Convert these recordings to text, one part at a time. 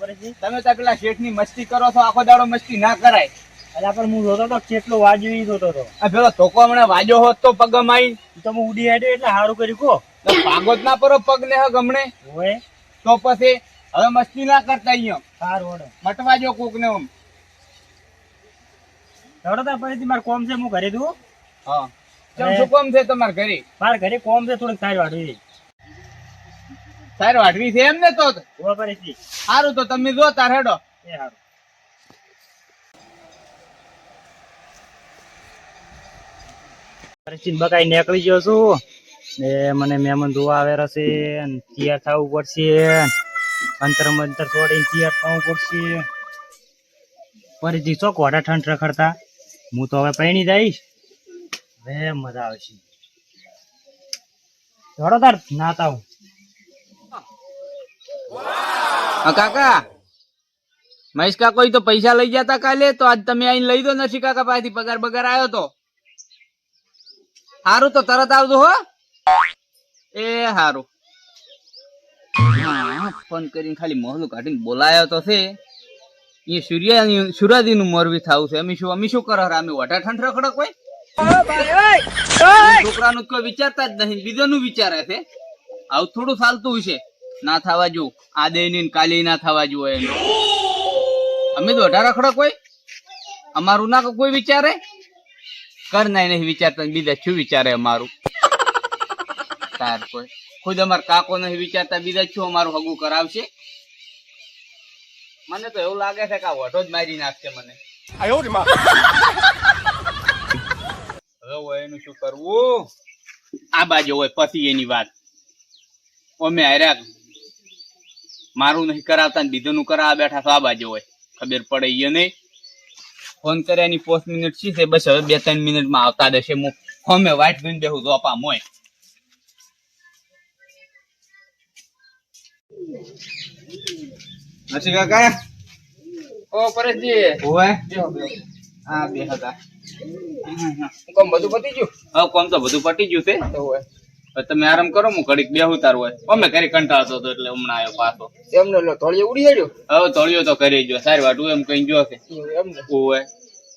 પરેશજી તમે તો પેલા શેઠની મસ્તી કરો છો આખો દાડો મસ્તી ના કરાય. અલ્યા પણ હું જોતો તો કેટલો વાજવી જોતો તો. આ પેલો ધોકો હમણાં વાજો હોત તો પગમ આઈ તો હું ઉડી હેડ્યો એટલે સારું કર્યું કો ભાગોત ના પરો પગ ને હગ હોય તો પછી હવે મસ્તી ના કરતા અહીંયા. સારું મટવા જો કોક ને આમ. પરેશજી મારે કોમ છે હું ઘરે દઉં હા. શું કામ છે તમારા ઘરે? મારે ઘરે કોમ છે થોડીક સારી વાળવી સારું વાઢવી છે એમ ને તો? સારું તો તમે જો તાર હેડો. એ સારું બકાઈ નીકળી ગયો છું. ને મને મહેમાન જોવા આવે છે અને તૈયાર થવું પડશે. અંતર મંતર છોડીને તૈયાર થવું પડશે. ફરીથી ચોક વાડા ઠંડ રખડતા. હું તો હવે પૈણી જઈશ હવે મજા આવશે. જોડો તાર નાતા હું હા કાકા. મહેશ કાકો તો પૈસા લઈ જતા કાલે તો આજ તમે આઈને લઈ દો નથી કાકા પાસેથી પગાર બગાર આવ્યો તો. સારું તો તરત આવજો હો. એ સારું ફોન કરીને ખાલી મોહલું કાઢીને બોલાયો તો છે. એ સૂર્ય સુરાદી નું મોરવી થાવું છે. અમે શું અમે શું કરો અમે વટા ઠંડ રખડક કોઈ? છોકરાનું કોઈ વિચારતા જ નહીં બીજાનું વિચારે છે. આવું થોડું ચાલતું હશે ના થવા જો. આ દે કાલી ના થવા જો અમે તો અઢાર રખડો કોઈ. અમારું ના કોઈ વિચારે? કર ના નહીં વિચારતા બીજા શું વિચારે અમારું? તાર કોઈ. ખુદ અમાર કાકો નહીં વિચારતા બીજા શું અમારું હગું કરાવશે? મને તો એવું લાગે છે કે આ વઢો જ મારી નાખશે મને. હવે એનું શું કરવું આ બાજુ હોય પછી એની વાત. અમે હાર્યા મારું નહીં કરાવતા ને બીજું કરાવવા બેઠા તો આ બાજુ હોય. ખબર પડે એ નહીં ફોન કર્યાની પોસ્ટ મિનિટ શી છે? બસ હવે બે ત્રણ મિનિટમાં આવતા દેશે હું હોમે વાઇટ જોઈને બેહું જોપા મોય નથી કાકા ઓ પરેશજી. હોય હા બે હતા. કોમ બધું પતી ગયું? હા કોમ તો બધું પતી ગયું છે. હોય તમે આરામ કરો હું ઘડીક બેહું તાર હોય. અમે ઘરે કંટાળતો હતો એટલે હમણાં આવ્યો પાછો. એમને લો તળિયો ઉડી હેડ્યો હવે તળિયો તો કરી જો સારી વાત એમ કઈ જો કે એમને ઓવે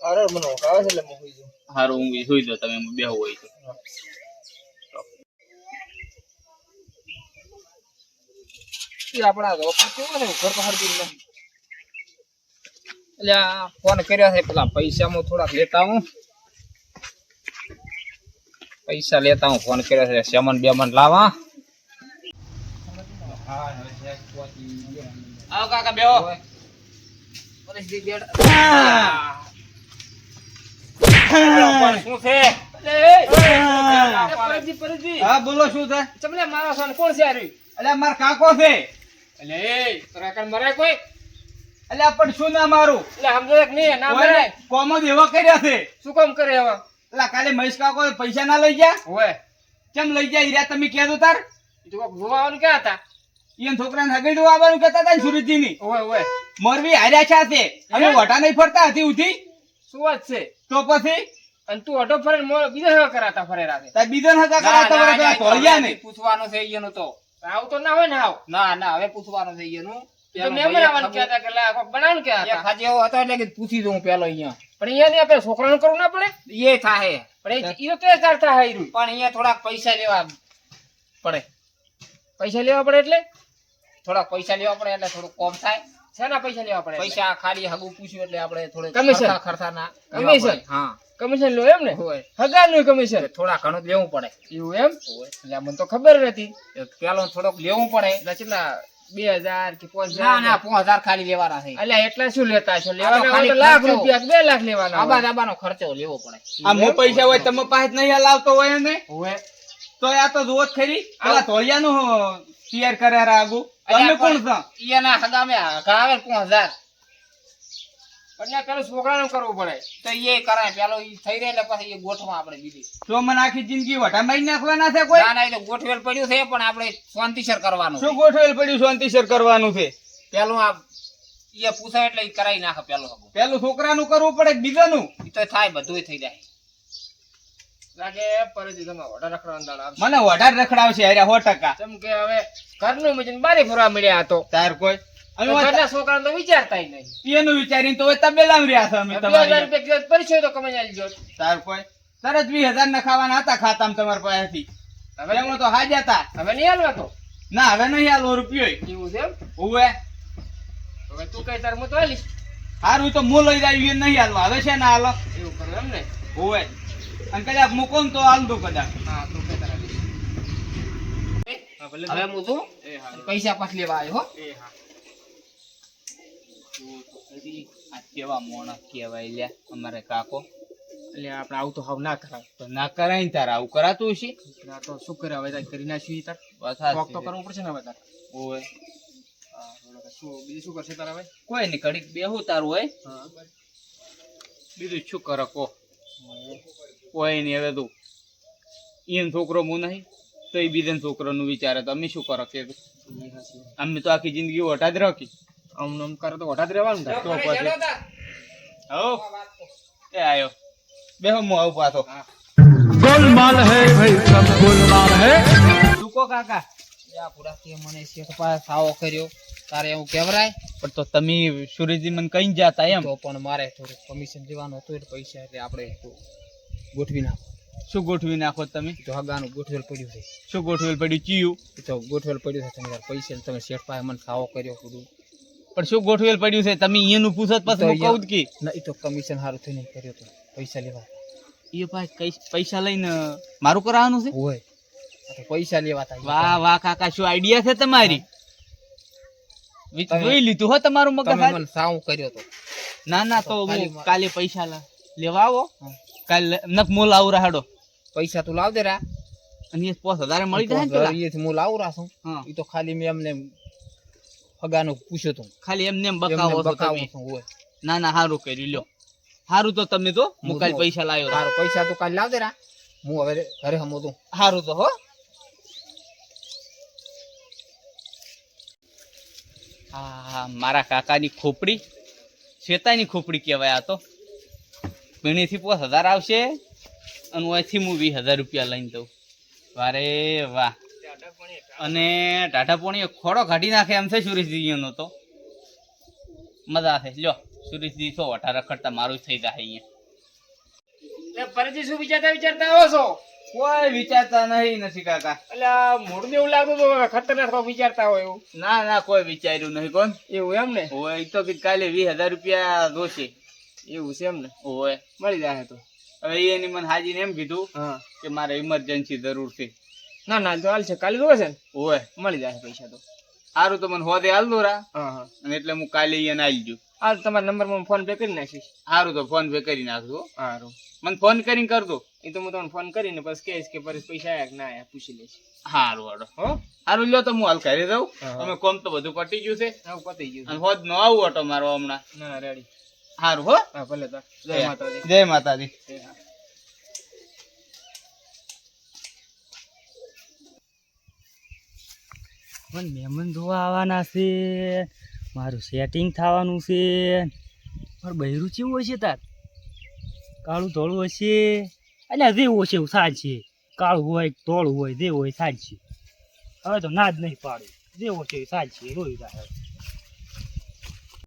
અરે મને આવે છે એટલે હું સુઈ જાઉં હારું હું સુઈ દો તમે બેહુ હોય તો આપણા તો કેવું ને ઘર બહાર બી એટલે ફોન કર્યો છે પેલા પૈસા હું થોડાક લેતા હું પૈસા લેતા હું ફોન કર્યો છે સેમન બેમન લાવા. આવો કાકા બેહો. શું છે? હા. બોલો શું છે? તમને મારો son કોણ છે? એટલે માર કાકો છે. એટલે કોઈ? એટલે પણ શું ના મારું? એટલે સમજો એક નહીં ના મરાય. કોમો એવા કર્યા છે. શું કામ કરે હવે એટલે કાલે મહેશ કાકો પૈસા ના લઈ ગયા? હોય કેમ લઈ ગયા? હીરા તમે કહેતો તાર. તો જોવાનું ક્યાં હતા? ઈયન છોકરાને હગેડું આવવાનું કહેતા હતા સુરતજી ની ઓય ઓય મોરબી હાર્યા છે તે. અમે વટા નહીં ફરતા હતી ઉઠી શું વાત છે? તો પછી? અને તું અટો ફરે ને બીજો હવા કરાતા ફરે રાતે તાર બીજો હવા હતા કરાતા ફરે પેલા તોળિયા ને પૂછવાનો છે એનું તો. આવ તો ના હોય ને આવ ના ના હવે પૂછવાનું છે એનું તો મેમરાવાન કહેતા કે લા બનાવવાનું કે હતા. ખાજે એવો હતો એટલે કે પૂછી દઉં પેલો અહીંયા પણ અહીંયા ને આપણે છોકરાનું કરવું ના પડે? એ થાય પણ એ તો કરતા હોય પણ અહીંયા થોડાક પૈસા લેવા પડે. પૈસા લેવા પડે એટલે? થોડાક પૈસા લેવા પડે એટલે થોડું કોમ થાય. શેના પૈસા લેવા પડે પૈસા ખાલી હગું પૂછ્યું એટલે આપણે થોડે કમિશન ખર્ચા ના કમિશન હા. કમિશન લો એમ ને? હજારનું કમિશન થોડા ઘણું લેવું પડે. એવું એમ? એટલે મને તો ખબર નથી પેલો થોડોક લેવું પડે. એટલે કેટલા બે હજાર કે પાંચ હજાર ના પાંચ હજાર ખાલી લેવાના છે. એટલે એટલા શું લેતા છો? લેવાના લાખ રૂપિયા બે લાખ લેવાના આબા દાબાનો ખર્ચો લેવો પડે. આ મો પૈસા હોય તમે પાસે નહીં લાવતો હોય ને હોય તો આ તો જોત ખરી. પેલા તોળિયાનું તૈયાર કર્યા આગુ તમે કોણ છો? એના હગામે હગાવે પાંચ હજાર. પણ નું છોકરાનું કરવું પડે. તો એ કરાય. પેલો ઈ થઈ રહે એટલે પછી એ ગોઠવા આપણે બીજી. તો મને આખી જિંદગી વટા નાખવાના છે કોઈ? ના ના એ તો ગોઠવેલ પડ્યું છે પણ આપણે શાંતિસર કરવાનું શું ગોઠવેલ પડ્યું શાંતિસર કરવાનું છે? પેલું આ એ પૂછાય એટલે ઈ કરાવી નાખે પેલું હગું પેલું છોકરાનું કરવું પડે બીજાનું? ઈ તો થાય બધું થઈ જાય. લાગે પરજી તમે વડા રખડવાનું મને વઢાર રખડાવશે અરે સો ટકા. જેમ કે હવે ઘરનું મજીને બારી ફરવા મળ્યા હતો તાર કોઈ? ઘરના છોકરાને તો વિચારતાય નહીં. એનું વિચારીને તો હવે તબેલામાં રહ્યા છે અમે બે રૂપિયા પરિચય તો કમાઈ આલજો તાર કોઈ? તરત વીસ હજાર ના ખાવાના હતા ખાતામાં તમારા પાસેથી. હવે એમાં તો હાજર હતા. હવે નહીં હાલવા તો? ના હવે નહીં હાલો રૂપિયો. એવું છે એમ? હવે તું કઈ તાર હું તો હાલીશ. હારું તો મો લઈ જાય નહીં હાલવા. હવે છે ને હાલો. એવું કરું એમ ને? ઓવે અને કદાચ મૂકો ને તો હાલ દો કદાચ. હા તું કઈ તાર હવે હું છું? પૈસા પાછ લેવા આવ્યો હો. આ કેવા મોણસ કહેવાય લે અમારે કાકો. એટલે આપણે આવું તો હાવ ના કરાય. તો ના કરાય ને તારે આવું કરાતું હશે? તો શું કરે હવે તાર કરી નાખ્યું તાર? બસ તો કરવું પડશે ને હવે તાર. ઓય. શું બીજું શું કરશે તારા હવે? કોઈ નહીં કડીક બેહું તારું હોય બીજું શું કરે કો? કોઈ નહીં હવે તું એમ છોકરો હું નહીં તો એ બીજા છોકરાનું વિચારે તો અમે શું કરો કે? અમે તો આખી જિંદગી ઓટા જ રાખી. આમ નમ કરે તો ઓઢા રહેવાનું તો પછી હો. એ આયો. બેહો હું આવું પાછો. ગોલમાલ હે ભાઈ કાકા? મને છે કપા સાવો કર્યો. તારે એવું કેવરાય પણ તો તમે સુરેશજી મને કઈ જાતા એમ. પણ મારે થોડું કમિશન દેવાનું હતું પૈસા એટલે આપણે ગોઠવી શું ગોઠવી નાખો તમે? તો ગોઠવેલ પડ્યું છે. શું ગોઠવેલ પડ્યું? ચીયું? તો ગોઠવેલ પડ્યું તમે પૈસા તમે શેઠ પાસે મને સાવો કર્યો બધું. પણ શું ગોઠવેલ પડ્યું છે? તમે અહીંયાનું પછી હું કહું કે. ના એ તો કમિશન સારું થઈને કર્યો તો પૈસા લેવા. એ ભાઈ કઈ પૈસા લઈને મારું કરાવવાનું છે? હોય. પૈસા લેવા તા વાહ વાહ કાકા શું આઈડિયા છે તમારી? જોઈ લીધું હો તમારું મગજ તમે મને સાવ કર્યો તો. ના ના તો હું કાલે પૈસા લેવા આવો. કાલે નક મોલ આવું રાહડો પૈસા તું લાવ દે રા અને પોસ હજારે મળી જાય ને પેલા. એ હું લાવું રાસું એ તો ખાલી મેં એમને હગાનું પૂછ્યો તું. ખાલી એમને એમ બકાવો બકાવો હોય. ના ના સારું કર્યું લ્યો. સારું તો તમે તો હું કાલે પૈસા લાવ્યો સારું પૈસા તો કાલ લાવ રા. હું હવે ઘરે હમું તું સારું તો હો. હા મારા કાકાની ખોપડી શ્વેતાની ખોપડી કહેવાય આ તો. પીણીથી પોસ હજાર આવશે અને ઓયથી હું વીસ હજાર રૂપિયા લઈને દઉં. વારે વાહ. અને ટાટા પોણીએ ખોડો કાઢી નાખે એમ છે સુરેશજી એનો તો. મજા છે લ્યો સુરેશજી છો વટા રખડતા મારું થઈ જાય અહીંયા. પરજી શું વિચારતા વિચારતા આવો છો? કોઈ વિચારતા નહીં નથી કાકા. એટલે આ મોઢું એવું લાગતું ખતરનાક વિચારતા હોય એવું. ના ના કોઈ વિચાર્યું નહીં કોણ. એવું એમ ને? હોય તો કાલે વીસ હજાર રૂપિયા જોશે. એવું છે એમ ને? હોય. મળી જાય તો. હવે એની મને હાજીને એમ કીધું કે મારે ઇમરજન્સી જરૂર છે. ના ના તો હાલ છે. કાલે જોવે છે ને? ઓય મળી જશે પૈસા તો. સારું તો મને હોદે હાલ દો રા હા હા. અને એટલે હું કાલે અહીંયા આવી જઉં. હાલ તમારા નંબરમાં ફોન પે કરી નાખીશ. સારું તો ફોન પે કરી નાખજો સારું મને ફોન કરીને કરજો. એ તો હું તમને ફોન કરીને પછી કહીશ કે પરેશ પૈસા આયા કે ના આયા પૂછી લઈશ. સારું હાડો હો? સારું લ્યો તો હું હાલ ઘરે જાઉં હા. તમે કોમ તો બધું પટી ગયું છે. આવું પતી ગયું અને હોદ નો આવું ઓટો મારો હમણાં. ના રેડી સારું હો. ભલે જય માતાજી. જય માતાજી એ હા. પણ મહેમાન જોવા આવવાના છે. મારું સેટિંગ થવાનું છે. પણ બૈરું ચેવું હશે તાર? કાળું ધોળું હશે? અલ્યા જેવું હશે, એવું સાચે કાળું હોય, ધોળું હોય જે હોય સાચે હવે તો ના જ નહીં પાડું. જેવું હશે, એવું છે. રોયું